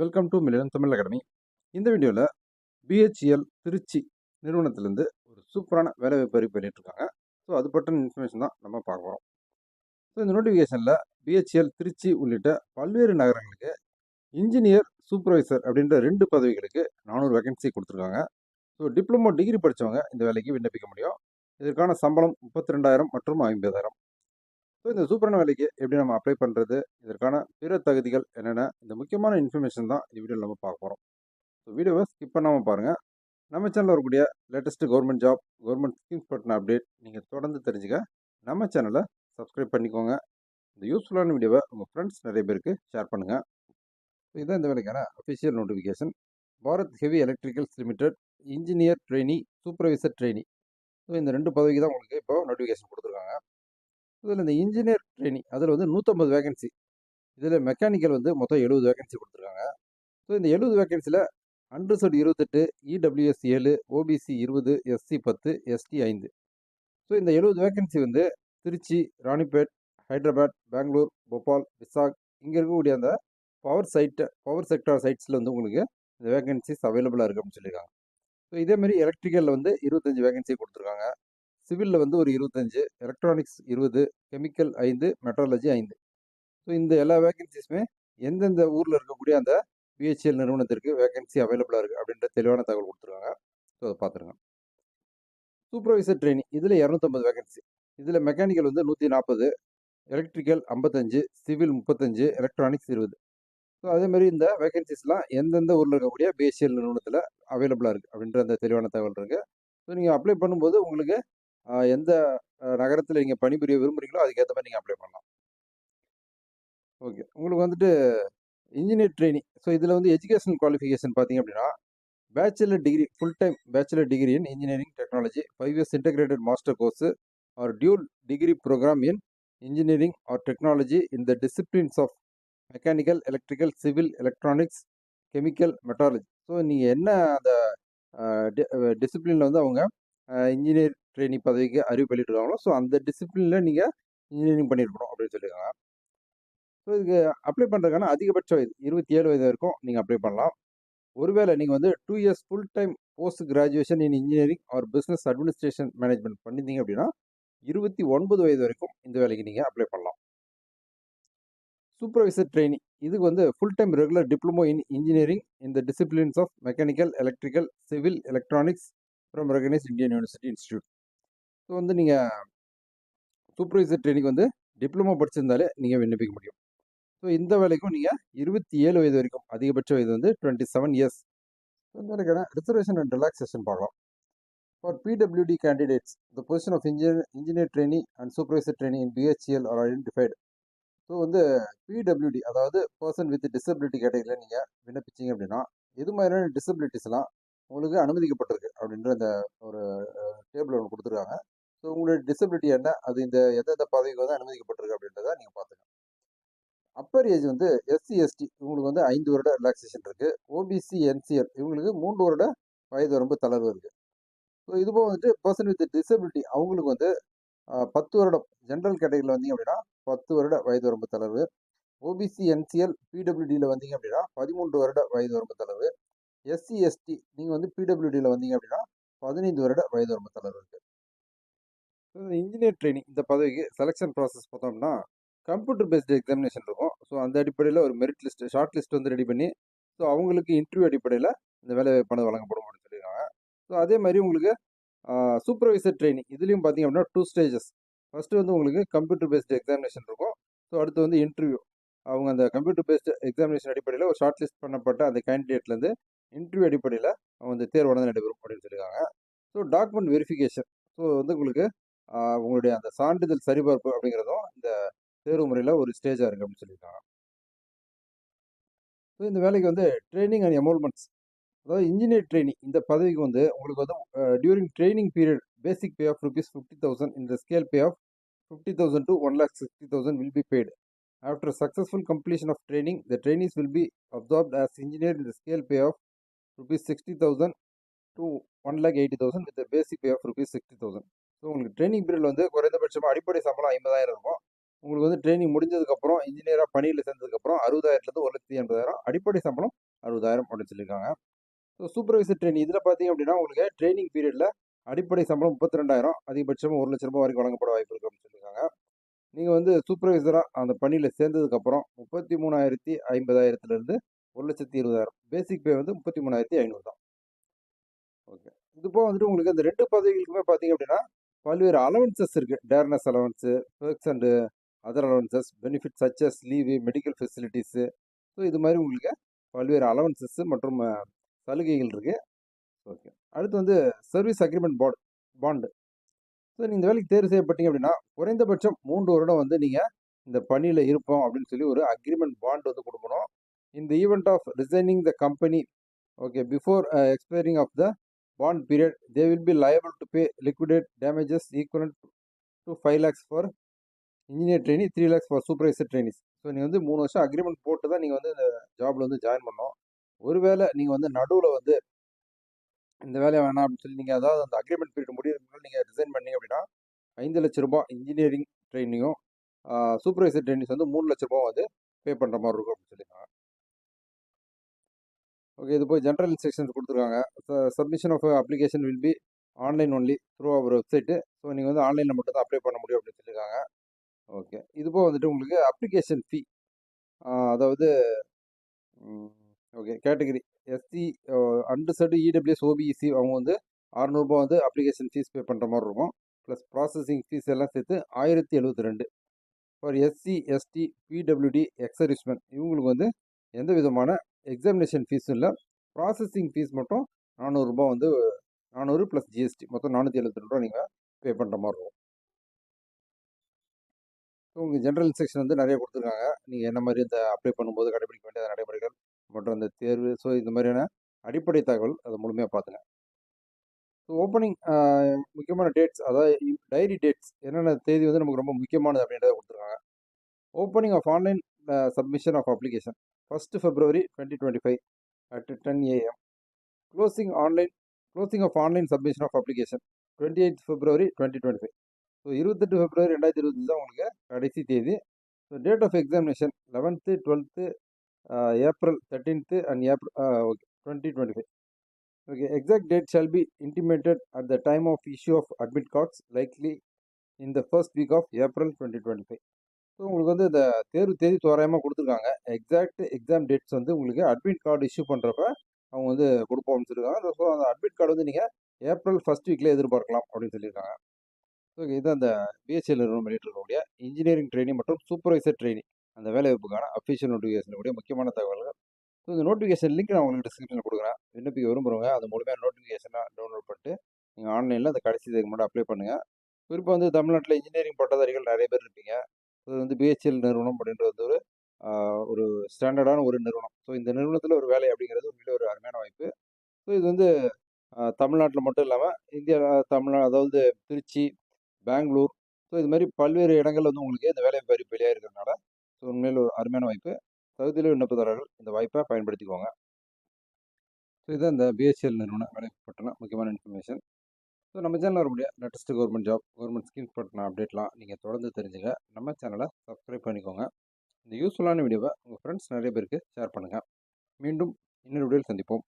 Welcome to million Tamil academy இந்த வீடியோவில் BHEL Trichy நிறுவனத்திலேருந்து ஒரு சூப்பரான வேலைவாய்ப்பு அறிவிப்பு வெளியிட்டிருக்காங்க. ஸோ அது பற்றின இன்ஃபர்மேஷன் தான் நம்ம பார்க்க போகிறோம் ஸோ இந்த நோட்டிஃபிகேஷனில் பிஹெச்எல் திருச்சி உள்ளிட்ட பல்வேறு நகரங்களுக்கு இன்ஜினியர் சூப்பர்வைசர் அப்படின்ற ரெண்டு பதவிகளுக்கு நானூறு வேகன்சி கொடுத்துருக்காங்க. ஸோ டிப்ளமோ டிகிரி படித்தவங்க இந்த வேலைக்கு விண்ணப்பிக்க முடியும். இதற்கான சம்பளம் முப்பத்தி ரெண்டாயிரம் மற்றும் ஐம்பதாயிரம். ஸோ இந்த சூப்பரான வேலைக்கு எப்படி நம்ம அப்ளை பண்ணுறது இதற்கான பிற தகுதிகள் என்னென்ன? இந்த முக்கியமான இன்ஃபர்மேஷன் தான் இந்த வீடியோவில் நம்ம பார்க்க போகிறோம் ஸோ வீடியோவை ஸ்கிப் பண்ணாமல் பாருங்கள் நம்ம சேனலில் வரக்கூடிய latest government job government schemes பற்றின அப்டேட் நீங்கள் தொடர்ந்து தெரிஞ்சுக்க நம்ம சேனலை சப்ஸ்கிரைப் பண்ணிக்கோங்க. இந்த யூஸ்ஃபுல்லான வீடியோவை உங்கள் ஃப்ரெண்ட்ஸ் நிறைய பேருக்கு ஷேர் பண்ணுங்கள் ஸோ இதுதான் இந்த வேலைக்கான official notification Bharat heavy electricals limited engineer trainee supervisor trainee so இந்த ரெண்டு பதவிக்கு தான் உங்களுக்கு இப்போ நோட்டிஃபிகேஷன் கொடுத்துருக்காங்க. இதில் இந்த இன்ஜினியர் ட்ரெயினிங் அதில் வந்து நூற்றம்பது வேகன்சி இதில் மெக்கானிக்கல் வந்து மொத்தம் எழுபது வேகன்சி கொடுத்துருக்காங்க. ஸோ இந்த எழுபது வேகன்சியில் அன்ரிசர்வ் இருபத்தெட்டு இடபிள்யூஎஸ் ஏழு ஓபிசி இருபது எஸ்சி பத்து எஸ்டி ஐந்து. ஸோ இந்த எழுபது வேகன்சி வந்து திருச்சி ராணிப்பேட் ஹைதராபாத் பெங்களூர் போபால் விசாக் இங்கே இருக்கக்கூடிய அந்த பவர் சைட்டை பவர் செக்டார் சைட்ஸில் வந்து உங்களுக்கு இந்த வேகன்சிஸ் அவைலபிளாக இருக்குது அப்படின்னு சொல்லியிருக்காங்க ஸோ இதேமாரி எலக்ட்ரிக்கலில் வந்து இருபத்தஞ்சி வேகன்சி கொடுத்துருக்காங்க. சிவிலில் வந்து ஒரு இருபத்தஞ்சு எலக்ட்ரானிக்ஸ் இருபது கெமிக்கல் ஐந்து மெட்ராலஜி ஐந்து. ஸோ இந்த எல்லா வேகன்சிஸுமே எந்தெந்த ஊரில் இருக்கக்கூடிய அந்த பிஹெச்எல் நிறுவனத்திற்கு வேகன்சி அவைலபிளாக இருக்குது அப்படின்ற தெளிவான தகவல் கொடுத்துருக்காங்க. ஸோ அதை பார்த்துருங்க. சூப்பர்வைசர் ட்ரைனிங் இதில் இரநூத்தம்பது வேகன்சி இதில் மெக்கானிக்கல் வந்து நூற்றி நாற்பது எலக்ட்ரிக்கல் ஐம்பத்தஞ்சு சிவில் முப்பத்தஞ்சு எலக்ட்ரானிக்ஸ் இருபது. ஸோ அதேமாதிரி இந்த வேகன்சிஸ்லாம் எந்தெந்த ஊரில் இருக்கக்கூடிய பிஹெச்எல் நிறுவனத்தில் அவைலபிளாக இருக்குது அப்படின்ற அந்த தெளிவான தகவல் இருக்குது ஸோ நீங்கள் அப்ளை பண்ணும்போது உங்களுக்கு எந்த நகரத்தில் நீங்கள் பணிபுரிய விரும்புகிறீங்களோ அதுக்கேற்ற மாதிரி நீங்கள் அப்ளை பண்ணலாம். ஓகே. உங்களுக்கு வந்துட்டு இன்ஜினியர் ட்ரைனிங் ஸோ இதில் வந்து எஜுகேஷனல் குவாலிஃபிகேஷன் பார்த்தீங்க அப்படின்னா bachelor degree full time bachelor degree in engineering technology five years integrated master course or dual degree program in engineering or technology in the disciplines of mechanical electrical civil electronics chemical metallurgy so நீங்கள் என்ன அந்த டிசிப்ளினில் வந்து அவங்க engineer training பதவிக்கு அறிவு பண்ணிட்டுருக்காங்களோ so அந்த டிசிப்ளினில் நீங்கள் engineering பண்ணியிருக்கணும் அப்படின்னு சொல்லியிருக்காங்க. ஸோ இதுக்கு அப்ளை பண்ணுறதுக்கான அதிகபட்ச வயது இருபத்தி ஏழு வயது வரைக்கும் நீங்கள் அப்ளை பண்ணலாம். ஒருவேளை நீங்கள் வந்து two years full time post graduation in engineering or business administration management பண்ணியிருந்தீங்க அப்படின்னா இருபத்தி ஒன்பது வயது வரைக்கும் இந்த வேலைக்கு நீங்கள் அப்ளை பண்ணலாம். சூப்பர்வைசர் ட்ரைனிங் இதுக்கு வந்து full time regular diploma in engineering இந்த disciplines of mechanical electrical civil electronics from recognise Indian university institute so வந்து நீங்கள் சூப்பர்வைசர் ட்ரைனிங் வந்து டிப்ளமோ படிச்சிருந்தாலே நீங்கள் விண்ணப்பிக்க முடியும். ஸோ இந்த வேலைக்கும் நீங்கள் இருபத்தி ஏழு வயது வரைக்கும் அதிகபட்ச வயது வந்து டுவெண்ட்டி செவன் இயர்ஸ் இந்த வேலைக்கான ரிசர்வேஷன் அண்ட் ரிலாக்ஸேஷன் பார்க்கலாம். For PWD candidates the position of engineer engineer training and supervisor training in BHEL are identified so வந்து பிடபிள்யூடி அதாவது பர்சன் வித் டிசபிலிட்டி கேட்டகரியில் நீங்கள் விண்ணப்பிச்சிங்க அப்படின்னா எது மாதிரியான டிசபிலிட்டிஸ்லாம் உங்களுக்கு அனுமதிக்கப்பட்டிருக்கு அப்படின்ற அந்த ஒரு டேபிள் ஒன்று கொடுத்துருக்காங்க. ஸோ உங்களுடைய டிசபிலிட்டி என்ன? அது இந்த எந்தெந்த பதவிக்கு வந்து அனுமதிக்கப்பட்டிருக்கு அப்படின்றத நீங்கள் பார்த்துங்க அப்பர் ஏஜ் வந்து எஸ்சி எஸ்டி இவங்களுக்கு வந்து ஐந்து வருட ரிலாக்ஸேஷன் இருக்குது ஓபிசி என்சிஎல் இவங்களுக்கு மூன்று வருட வயது வரம்பு தளர்வு இருக்குது ஸோ இது போக வந்துட்டு பர்சன் வித் டிசபிலிட்டி அவங்களுக்கு வந்து பத்து வருடம் ஜென்ரல் கேட்டகரியில் வந்தீங்க அப்படின்னா பத்து வருட வயது வரம்பு தளர்வு. ஓபிசி என்சிஎல் பிடபிள்யூடியில் வந்தீங்க அப்படின்னா பதிமூன்று வருட வயது வரம்பு தளர்வு. எஸ்சி எஸ்டி நீங்கள் வந்து பிடபிள்யூடியில் வந்தீங்க அப்படின்னா பதினைந்து வருட வயது வரம்பு தளர்வு இருக்குது இன்ஜினியர் ட்ரைனிங் இந்த பதவிக்கு செலெக்ஷன் ப்ராசஸ் பார்த்தோம்னா கம்ப்யூட்டர் பேஸ்டு எக்ஸாமினேஷன் இருக்கும். ஸோ அந்த அடிப்படையில் ஒரு மெரிட் லிஸ்ட் ஷார்ட் லிஸ்ட் வந்து ரெடி பண்ணி ஸோ அவங்களுக்கு இன்டர்வியூ அடிப்படையில் இந்த வேலை பணம் வழங்கப்படும் அப்படின்னு சொல்லியிருக்காங்க ஸோ அதே மாதிரி உங்களுக்கு சூப்பர்வைசர் ட்ரைனிங் இதுலேயும் பார்த்தீங்க அப்படின்னா டூ ஸ்டேஜஸ் ஃபஸ்ட்டு வந்து உங்களுக்கு கம்ப்யூட்டர் பேஸ்டு எக்ஸாமினேஷன் இருக்கும். ஸோ அடுத்து வந்து இன்டர்வியூ அவங்க அந்த கம்ப்யூட்டர் பேஸ்டு எக்ஸாமினேஷன் அடிப்படையில் ஒரு ஷார்ட் லிஸ்ட் பண்ணப்பட்ட அந்த கேண்டிடேட்லேருந்து இன்டர்வியூ அடிப்படையில் அவங்க வந்து தேர்வானது நடைபெறும் அப்படின்னு சொல்லியிருக்காங்க. ஸோ டாக்குமெண்ட் வெரிஃபிகேஷன் ஸோ வந்து உங்களுக்கு உங்களுடைய அந்த சான்றிதழ் சரிபார்ப்பு அப்படிங்கிறதும் இந்த தேர்வு முறையில் ஒரு ஸ்டேஜாக இருக்குது அப்படின்னு சொல்லியிருக்காங்க. ஸோ இந்த வேலைக்கு வந்து ட்ரைனிங் அண்ட் எமோல்மெண்ட்ஸ் அதாவது இன்ஜினியர் ட்ரைனிங் இந்த பதவிக்கு வந்து உங்களுக்கு வந்து during training period basic pay of rupees fifty thousand இந்த scale pay of fifty thousand to one lakh sixty thousand will be paid after successful completion of training the trainees will be absorbed as engineer இந்த scale pay of rupees sixty thousand to one lakh eighty thousand with basic pay of rupees sixty thousand so உங்களுக்கு training period வந்து குறைந்தபட்சமாக அடிப்படை சம்பளம் ஐம்பதாயிரம் இருக்கும். உங்களுக்கு வந்து ட்ரைனிங் முடிஞ்சதுக்கப்புறம் இன்ஜினியராக பணியில் சேர்ந்ததுக்கப்புறம் அறுபதாயிரத்துலேருந்து ஒரு லட்சத்தி எண்பதாயிரம் அடிப்படை சம்பளம் அறுபதாயிரம் அப்படின்னு சொல்லியிருக்காங்க. ஸோ சூப்பர்வைசர் ட்ரைனிங் இதில் பார்த்தீங்க அப்படின்னா உங்களுக்கு ட்ரைனிங் பீரியடில் அடிப்படை சம்பளம் முப்பத்தி ரெண்டாயிரம் அதிகபட்சம் ஒரு லட்ச ரூபாய் வரைக்கும் வழங்கப்பட வாய்ப்பு இருக்குது அப்படின்னு சொல்லியிருக்காங்க. நீங்கள் வந்து சூப்பர்வைசராக அந்த பணியில் சேர்ந்ததுக்கப்புறம் முப்பத்தி மூணாயிரத்தி ஐம்பதாயிரத்துலேருந்து ஒரு லட்சத்தி இருபதாயிரம். பேசிக் பே வந்து முப்பத்தி மூணாயிரத்தி ஐநூறு தான். ஓகே இது வந்துட்டு உங்களுக்கு அந்த ரெண்டு பதவிகளுக்குமே பார்த்தீங்க அப்படின்னா பல்வேறு அலவன்சஸ் இருக்குது dearness allowance perks and other allowances benefit such as leave medical facilities so இது மாதிரி உங்களுக்கு பல்வேறு அலவன்சஸ்ஸு மற்றும் சலுகைகள் இருக்குது ஓகே அடுத்து வந்து service agreement bond bond so நீங்கள் இந்த வேலைக்கு தேர்வு செய்யப்பட்டீங்க அப்படின்னா குறைந்தபட்சம் மூன்று வருடம் வந்து நீங்கள் இந்த பணியில் இருப்போம் அப்படின்னு சொல்லி ஒரு அக்ரிமெண்ட் பாண்ட் வந்து கொடுக்கணும். இந்த event of resigning the company okay before expiring of the bond period they will be liable to pay liquidate damages equivalent to five lakhs for engineer trainee three lakhs for supervisor trainees so நீங்கள் வந்து மூணு வருஷம் agreement போட்டு தான் நீங்கள் வந்து இந்த ஜாபில் வந்து ஜாயின் பண்ணோம் ஒருவேளை நீங்கள் வந்து நடுவில் வந்து இந்த வேலையை வேணாம் அப்படின்னு சொல்லி நீங்கள் அதாவது அந்த அக்ரிமெண்ட் பீரியட் முடியறதுக்கு நீங்கள் ரிசைன் பண்ணீங்க அப்படின்னா ஐந்து லட்ச ரூபாய் இன்ஜினியரிங் ட்ரைனிங்கும் சூப்பர்வைசர் ட்ரைனிங்ஸ் வந்து மூணு லட்ச ரூபா வந்து பே பண்ணுற மாதிரி இருக்கும் அப்படின்னு சொல்லியிருக்காங்க. ஓகே இது போய் ஜென்ரல் இன்ஸ்ட்ரக்ஷன்ஸ் கொடுத்துருக்காங்க. Submission of application will be online only through our website so நீங்கள் வந்து ஆன்லைனில் மட்டும் தான் அப்ளை பண்ண முடியும் அப்படின்னு சொல்லியிருக்காங்க ஓகே இது போக வந்துட்டு உங்களுக்கு அப்ளிகேஷன் ஃபீ அதாவது okay category SC unreserved EWS OBC அவங்க வந்து அறநூறுபா வந்து அப்ளிகேஷன் ஃபீஸ் பே பண்ணுற மாதிரி இருக்கும். ப்ளஸ் ப்ராசஸிங் ஃபீஸ் எல்லாம் சேர்த்து ஆயிரத்தி எழுபத்தி ரெண்டு for SC ST PWD ex-servicemen இவங்களுக்கு வந்து எந்த விதமான எக்ஸாமினேஷன் ஃபீஸும் இல்லை. ப்ராசஸிங் ஃபீஸ் மட்டும் நானூறுரூபா வந்து நானூறு ப்ளஸ் ஜிஎஸ்டி மொத்தம் நானூற்றி எழுபத்தி ரெண்டு ரூபா நீங்கள் பே பண்ணுற மாதிரி இருக்கும். ஸோ உங்கள் ஜென்ரல் செக்ஷன் வந்து நிறைய கொடுத்துருக்காங்க. நீங்கள் என்ன மாதிரி இந்த அப்ளை பண்ணும்போது கடைபிடிக்க வேண்டிய நடைமுறைகள் மற்றும் அந்த தேர்வு ஸோ இந்த மாதிரியான அடிப்படை தகவல் அதை முழுமையாக பார்த்துங்க. ஸோ ஓப்பனிங் முக்கியமான டேட்ஸ் அதாவது டைரி டேட்ஸ் என்னென்ன தேதி வந்து நமக்கு ரொம்ப முக்கியமானது அப்படின்றத கொடுத்துருக்காங்க. Opening of online submission of application first February twenty twenty five at ten AM closing online closing of online submission of application twenty eight February twenty twenty five so இருபத்தெட்டு February ரெண்டாயிரத்தி இருபத்தஞ்சு தான் உங்களுக்கு கடைசி தேதி. So date of examination eleventh twelfth April thirteenth and April okay twenty twenty five okay exact date shall be intimated at the time of issue of admit cards likely in the first week of April twenty twenty five so உங்களுக்கு வந்து இந்த தேர்வு தேதி தோராயமாக கொடுத்துருக்காங்க. Exact exam dates வந்து உங்களுக்கு admit card issue பண்ணுறப்ப அவங்க வந்து கொடுப்போம்னு சொல்லியிருக்காங்க ஸோ அந்த அட்மிட் கார்டு வந்து நீங்கள் ஏப்ரல் ஃபர்ஸ்ட் வீக்கில் எதிர்பார்க்கலாம் அப்படின்னு சொல்லியிருக்காங்க ஸோ இது அந்த பிஎஸ்சிஎல் நிறுவனம் இருக்கக்கூடிய இன்ஜினியரிங் ட்ரைனிங் மற்றும் சூப்பர்வைசர் ட்ரைனிங் அந்த வேலைவாய்ப்புக்கான அஃபிஷியல் நோட்டிஃபிகேஷனுடைய முக்கியமான தகவல்கள். ஸோ இந்த நோட்டிஃபிகேஷன் லிங்க் நான் உங்களுக்கு டிஸ்கிரிப்ஷனில் கொடுக்குறேன். விண்ணப்பிக்க விரும்புகிறவங்க அது மூலமாக நோட்டிஃபிகேஷனாக டவுன்லோட் பண்ணிட்டு நீங்கள் ஆன்லைனில் அந்த கடைசி தேதி மட்டும் அப்ளை பண்ணுங்கள் குறிப்பாக வந்து தமிழ்நாட்டில் இன்ஜினியரிங் பட்டதாரிகள் நிறைய பேர் இருப்பீங்க. இது வந்து பிஹெச்எல் நிறுவனம் அப்படின்றது வந்து ஒரு ஒரு ஸ்டாண்டர்டான ஒரு நிறுவனம். ஸோ இந்த நிறுவனத்தில் ஒரு வேலை அப்படிங்கிறது உண்மையிலே ஒரு அருமையான வாய்ப்பு. ஸோ இது வந்து தமிழ்நாட்டில் மட்டும் இல்லாமல் இந்தியா தமிழ்நாடு அதாவது திருச்சி பெங்களூர் ஸோ இது மாதிரி பல்வேறு இடங்கள்ல வந்து உங்களுக்கு இந்த வேலை வாய்ப்பு வெளியாக இருக்கிறதுனால ஸோ உண்மையில் ஒரு அருமையான வாய்ப்பு. தகுதியில் விண்ணப்பதாரர்கள் இந்த வாய்ப்பை பயன்படுத்திக்கோங்க. ஸோ இதுதான் இந்த பிஹெச்எல் நிறுவனம் வேலை பற்றின முக்கியமான இன்ஃபர்மேஷன் ஸோ நம்ம சேனலில் முடியாது latest government job government schemes பற்றின அப்டேட்லாம் நீங்கள் தொடர்ந்து தெரிஞ்சுங்க. நம்ம சேனலை சப்ஸ்கிரைப் பண்ணிக்கோங்க. இந்த யூஸ்ஃபுல்லான வீடியோவை உங்கள் ஃப்ரெண்ட்ஸ் நிறைய பேருக்கு ஷேர் பண்ணுங்கள் மீண்டும் இன்னொரு வீடியோவில் சந்திப்போம்.